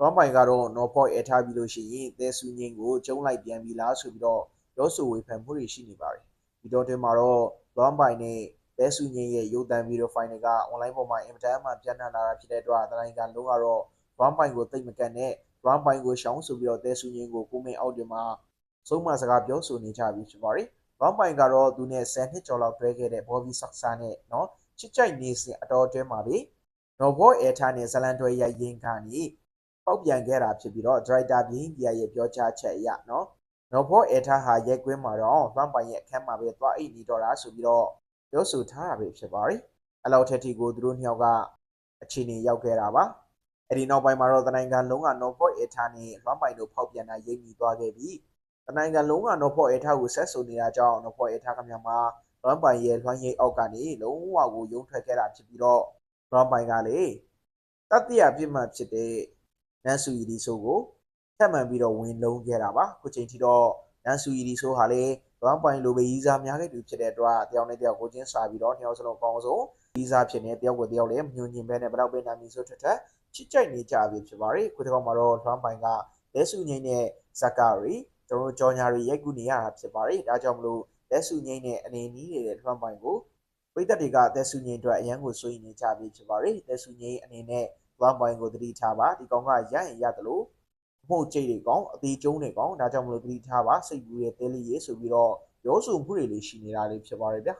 လွမ်းပိုင်ကတော့နော်ဖော့အဲထားပြီးလို့ရှိရင်တဲဆူငင်းကိုကျုံးလိုက်ပြန်ပြီလားဆိုပြီးတော့ပြောဆိုဝေဖန်မှုတွေရှိနေပါတယ်ဒီတော့တင်မှာတော့လွမ်းပိုင်နဲ့တဲဆူငင်းရဲ့ရုပ်သံဗီဒီယိုဖိုင်တွေက online ပေါ်မှာအင်တာနက်မှာပြန့်နှံ့လာတာဖြစ်တဲ့အတွက်တိုင်းကလုံးကတော့လွမ်းပိုင်ကိုတိတ်မကန်နဲ့လွမ်းပိုင်ကိုရှောင်းဆိုပြီးတော့တဲဆူငင်းကိုကိုမင်းအောက်တင်မှာဆုံးမစကားပြောဆိုနေကြပြီဖြစ်ပါတယ်လွမ်းပိုင်ကတော့သူနဲ့10နှစ်ကျော်လောက်တွဲခဲ့တဲ့ Bobby Saksa နဲ့เนาะချစ်ကြိုက်နေစဉ်အတော်အတွင်းမှာပဲနော်ဘောအဲထားနဲ့ဇလန်တွဲရိုက်ရင်းကနေ ပေါက်ပြန်ခဲ့တာဖြစ်ပြီးတော့ driver ပြင်းပြရဲ့ပြောကြားချက်အရနော်နော်ဘောအဲထားဟာရက်ကွင်းမှာတော့လွမ်းပိုင်ရဲ့အခန်းမှာပဲသွားအိတ်နေတော့တာဆိုပြီးတော့ပြောဆိုထားတာပဲဖြစ်ပါတယ်အလောက်ထက်တီကိုသူတို့နှစ်ယောက်ကအခြေအနေရောက်ခဲ့တာပါအဲ့ဒီနောက်ပိုင်းမှာတော့တနိုင်ငံလုံးကနော်ဘောအဲထားနဲ့လွမ်းပိုင်တို့ဖောက်ပြန်တာရိပ်မိသွားခဲ့ပြီးတနိုင်ငံလုံးကနော်ဘောအဲထားကိုဆက်ဆိုနေတာကြောင့်နော်ဘောအဲထားကမြန်မှာလွမ်းပိုင်ရဲ့လွှမ်းရိပ်အောက်ကနေလုံးဝကိုယုံထွက်ခဲ့တာဖြစ်ပြီးတော့လွမ်းပိုင်ကလေတတိယပြစ်မှတ်ဖြစ်တဲ့ နန်ဆူရီဒီဆိုကိုထပ်မံပြီးတော့ဝင်လုံးခဲ့တာပါခုချိန်ထိတော့နန်ဆူရီဒီဆိုဟာလေလွမ်းပိုင်လိုပဲရီးစားများခဲ့သူဖြစ်တဲ့အတွက်တယောက်နဲ့တယောက်ကိုချင်းစာပြီးတော့နှစ်ယောက်စလုံးအကောင်းဆုံးရီးစားဖြစ်နေတယောက်ကိုတယောက်လည်းညွန်ညင်ပဲနဲ့ဘယ်တော့ပဲနာမည်ဆိုထက်ထက်ချစ်ကြိုက်နေကြပြီဖြစ်ပါတယ်ခုတစ်ခါမှာတော့လွမ်းပိုင်ကလက်ဆူငိမ့်နဲ့ဇက်ကာရီကျွန်တော်တို့ကြော်ညာရီရိုက်ကူနေရတာဖြစ်ပါတယ်ဒါကြောင့်မလို့လက်ဆူငိမ့်နဲ့အနေနီးနေတဲ့လွမ်းပိုင်ကိုပရိသတ်တွေကလက်ဆူငိမ့်အတွက်အရန်ကိုစိုးရိမ်နေကြပြီဖြစ်ပါတယ်လက်ဆူငိမ့်အနေနဲ့ လွမ်းပိုင်ကိုသတိထားပါဒီကောင်ကရရင်ရတယ်လို့အမှုတ်ကြိတ်တွေကောင်အသေးကျုံးတွေကောင်ဒါကြောင့်မလို့သတိထားပါစိတ်ကူးရဲ့တဲလေးရေးဆိုပြီးတော့ရောစုမှုတွေလေးရှိနေတာလေးဖြစ်ပါတယ်ဗျာ